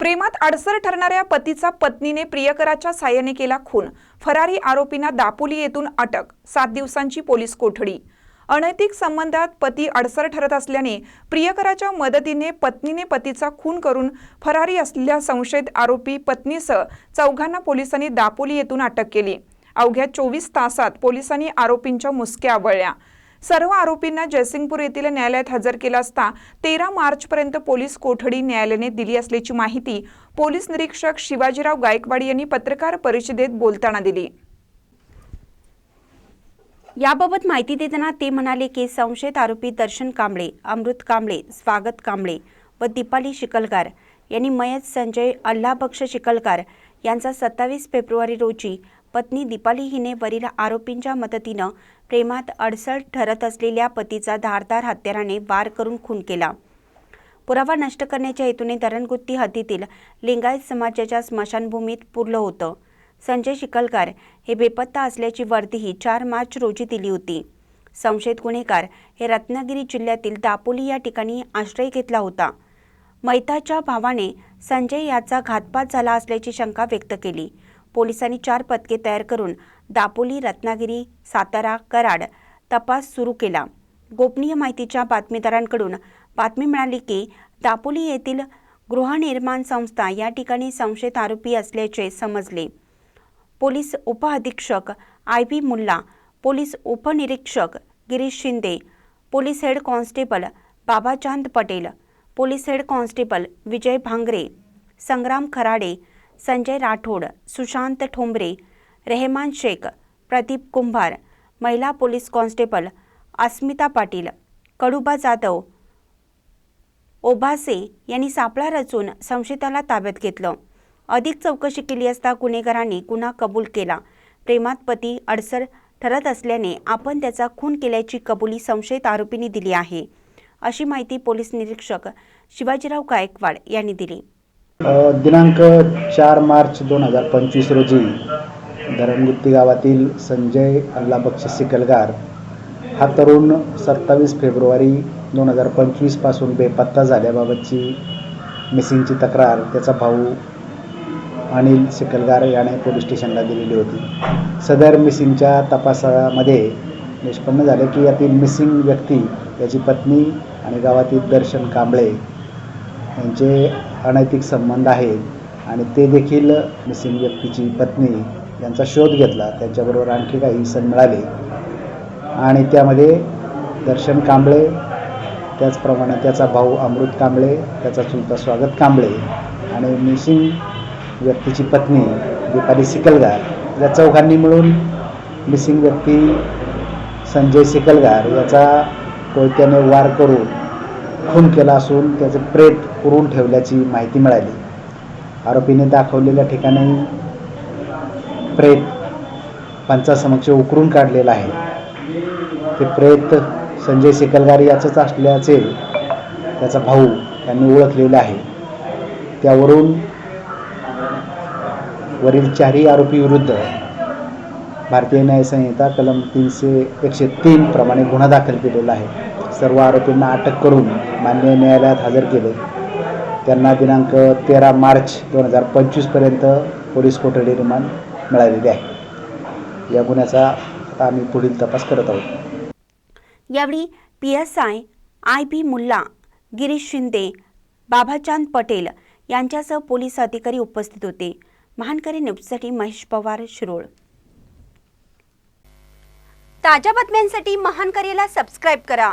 प्रेमात अडसर ठरणाऱ्या पतीचा पत्नीने प्रियकराच्या साह्याने केला खून. फरारी आरोपींना दापोली येथून अटक सात दिवसांची पोलीस कोठडी. अनैतिक संबंधात पती अडसर ठरत असल्याने प्रियकराच्या मदतीने पत्नीने पतीचा खून करून फरारी असलेल्या संशयित आरोपी पत्नीसह चौघांना पोलिसांनी दापोली येथून अटक केली. अवघ्या चोवीस तासात पोलिसांनी आरोपींच्या मुसक्या आवळल्या. सर्व आरोपींना जयसिंगपूर येथील न्यायालयात हजर केला असता तेरा मार्चपर्यंत पोलीस कोठडी न्यायालयाने दिली असल्याची माहिती पोलीस निरीक्षक शिवाजीराव गायकवाड यांनी पत्रकार परिषदेत बोलताना दिली. याबाबत माहिती देताना ते म्हणाले की संशयित आरोपी दर्शन कांबळे अमृत कांबळे स्वागत कांबळे व दीपाली शिकलकार यांनी मयत संजय अल्लाबक्ष शिकलकार यांचा सत्तावीस फेब्रुवारी रोजी पत्नी दीपाली हिने वरील आरोपींच्या मदतीनं प्रेमात अडसळ ठरत असलेल्या पतीचा धारदार हत्याराने वार करून खून केला. पुरावा नष्ट करण्याच्या हेतूने धरणगुत्ती हद्दीतील लिंगायत समाजाच्या स्मशानभूमीत पुरलं होतं. संजय शिकलकार हे बेपत्ता असल्याची वर्दीही चार मार्च रोजी दिली होती. संशयित गुन्हेगार हे रत्नागिरी जिल्ह्यातील दापोली या ठिकाणी आश्रय घेतला होता. मैताच्या भावाने संजय याचा घातपात झाला असल्याची शंका व्यक्त केली. पोलिसांनी चार पथके तयार करून दापोली रत्नागिरी सातारा कराड तपास सुरू केला. गोपनीय माहितीच्या बातमीदारांकडून बातमी मिळाली की दापोली येथील गृहनिर्माण संस्था या ठिकाणी संशयित आरोपी असल्याचे समजले. पोलीस उपअधीक्षक आय बी मुल्ला पोलीस उपनिरीक्षक Girish Shinde police head constable Babachand Patel police head constable Vijay Bhangare Sangram Kharade Sanjay Rathod Sushant Thombare Rehman Shaikh Pradeep Kumbhar महिला पोलीस कॉन्स्टेबल अस्मिता पाटील कडुबा जाधव ओभासे यांनी सापळा रचून संशयिताला ताब्यात घेतलं. अधिक चौकशी केली असता गुन्हेगारांनी गुन्हा कबूल केला. प्रेमात पती अडसर ठरत असल्याने आपण त्याचा खून केल्याची कबुली संशयित आरोपींनी दिली आहे अशी माहिती पोलीस निरीक्षक शिवाजीराव गायकवाड यांनी दिली. दिनांक चार मार्च दोन हजार पंचवीस रोजी धरणगुत्ती गावातील संजय अल्लाबक्ष सिकलगार हा तरुण सत्तावीस फेब्रुवारी दोन हजार पंचवीसपासून बेपत्ता झाल्याबाबतची मिसिंगची तक्रार त्याचा भाऊ अनिल सिकलगार याने पोलीस स्टेशनला दिलेली होती. सदर मिसिंगच्या तपासामध्ये निष्पन्न झाले की यातील मिसिंग व्यक्ती याची पत्नी आणि गावातील दर्शन कांबळे यांचे अनैतिक संबंध आहेत आणि ते देखील मिसिंग व्यक्तीची पत्नी यांचा शोध घेतला. त्यांच्याबरोबर आणखी काही सण मिळाले. आणि त्यामध्ये दर्शन कांबळे त्याचप्रमाणे त्याचा भाऊ अमृत कांबळे त्याचा चुलता स्वागत कांबळे आणि मिसिंग व्यक्तीची पत्नी दीपाली सिकलगार या चौघांनी मिळून मिसिंग व्यक्ती संजय सिकलगार याचा कोयत्याने वार करून खून केला असून त्याचे प्रेत पुरून ठेवल्याची माहिती मिळाली. आरोपीने दाखवलेल्या ठिकाणी प्रेत पंचासमक्ष उकरून काढलेलं आहे. ते प्रेत संजय सिकलगार याचंच असल्याचे त्याचा भाऊ त्यांनी ओळखलेलं आहे. त्यावरून वरील चारही आरोपी विरुद्ध भारतीय न्यायसंहिता कलम तीनशे एकशे तीन प्रमाणे गुन्हा दाखल केलेला आहे. सर्व आरोपींना अटक करून मान्य न्यायालयात हजर केले. त्यांना दिनांक तेरा मार्च दोन हजार पंचवीसपर्यंत पोलीस कोठडी रिमांड मिळालेली आहे. या गुन्ह्याचा आता आम्ही पुढील तपास करत आहोत. यावेळी P S I I B Mulla Girish Shinde Babachand Patel यांच्यासह पोलीस अधिकारी उपस्थित होते. महानकरी न्यूजसाठी महेश पवार शिरोळ. ताज्या बातम्यांसाठी महान करेला सबस्क्राईब करा.